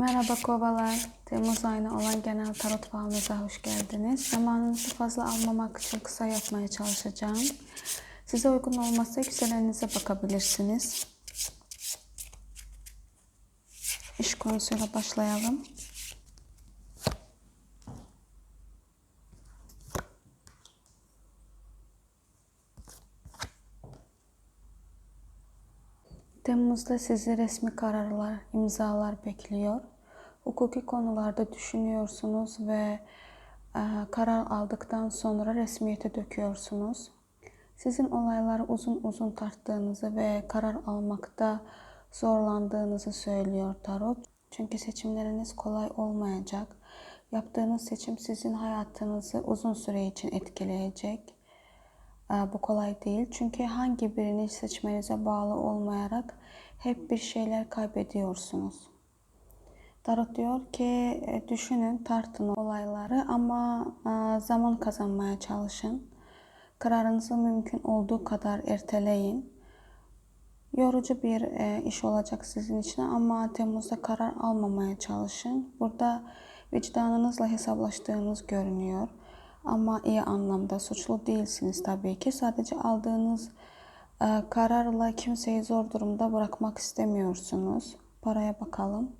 Merhaba kovalar. Temmuz ayına olan genel tarot falınıza hoş geldiniz. Zamanınızı fazla almamak için kısa yapmaya çalışacağım. Size uygun olmazsa güzellerinize bakabilirsiniz. İş konusuyla başlayalım. Temmuz'da sizi resmi kararlar, imzalar bekliyor. Hukuki konularda düşünüyorsunuz ve e, karar aldıktan sonra resmiyete döküyorsunuz. Sizin olayları uzun uzun tarttığınızı ve karar almakta zorlandığınızı söylüyor tarot. Çünkü seçimleriniz kolay olmayacak. Yaptığınız seçim sizin hayatınızı uzun süre için etkileyecek. Ee, bu kolay değil. Çünkü hangi birini seçmenize bağlı olmayarak hep bir şeyler kaybediyorsunuz. Tarot diyor ki e, düşünün, tartın olayları ama e, zaman kazanmaya çalışın. Kararınızı mümkün olduğu kadar erteleyin. Yorucu bir e, iş olacak sizin için ama Temmuz'da karar almamaya çalışın. Burada vicdanınızla hesaplaştığınız görünüyor. Ama iyi anlamda suçlu değilsiniz tabii ki. Sadece aldığınız kararla kimseyi zor durumda bırakmak istemiyorsunuz. Paraya bakalım.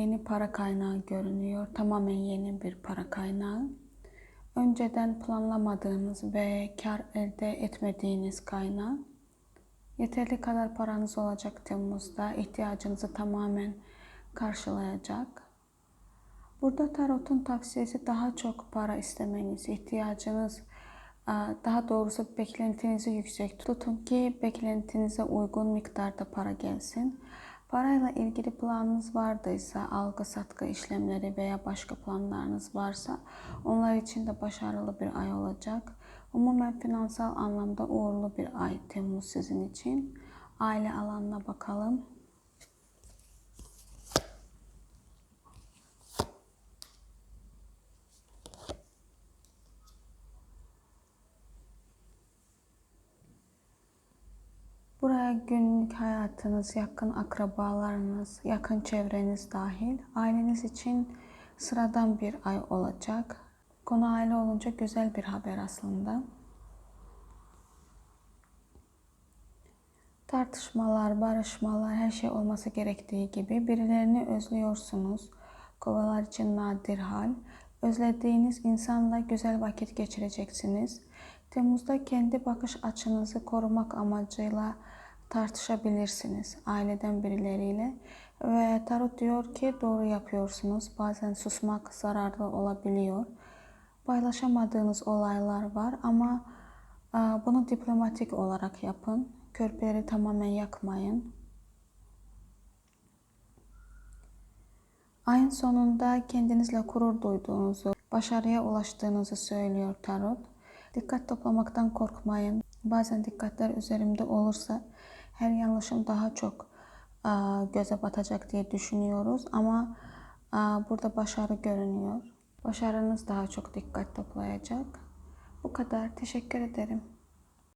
Yeni para kaynağı görünüyor. Tamamen yeni bir para kaynağı önceden planlamadığınız ve kar elde etmediğiniz kaynağı yeterli kadar paranız olacak Temmuz'da ihtiyacınızı tamamen karşılayacak. Burada tarotun tavsiyesi daha çok para istemeniz, ihtiyacınız daha doğrusu beklentinizi yüksek tutun ki beklentinize uygun miktarda para gelsin. Parayla ilgili planınız vardıysa, algı satgı işlemleri veya başka planlarınız varsa onlar için de başarılı bir ay olacak. Umumen finansal anlamda uğurlu bir ay Temmuz sizin için. Aile alanına bakalım. Buraya günlük hayatınız, yakın akrabalarınız, yakın çevreniz dahil aileniz için sıradan bir ay olacak. Konu aile olunca güzel bir haber aslında. Tartışmalar, barışmalar, her şey olması gerektiği gibi birilerini özlüyorsunuz. Kovalar için nadir hal. Özlediğiniz insanla güzel vakit geçireceksiniz. Temmuz'da kendi bakış açınızı korumak amacıyla tartışabilirsiniz aileden birileriyle. Ve tarot diyor ki doğru yapıyorsunuz. Bazen susmak zararlı olabiliyor. Paylaşamadığınız olaylar var ama e, bunu diplomatik olarak yapın. Körpeleri tamamen yakmayın. Ayın sonunda kendinizle gurur duyduğunuzu, başarıya ulaştığınızı söylüyor tarot. Dikkat toplamaktan korkmayın. Bazen dikkatler üzerimde olursa her yanlışım daha çok göze batacak diye düşünüyoruz ama burada başarı görünüyor. Başarınız daha çok dikkat toplayacak. Bu kadar. Teşekkür ederim.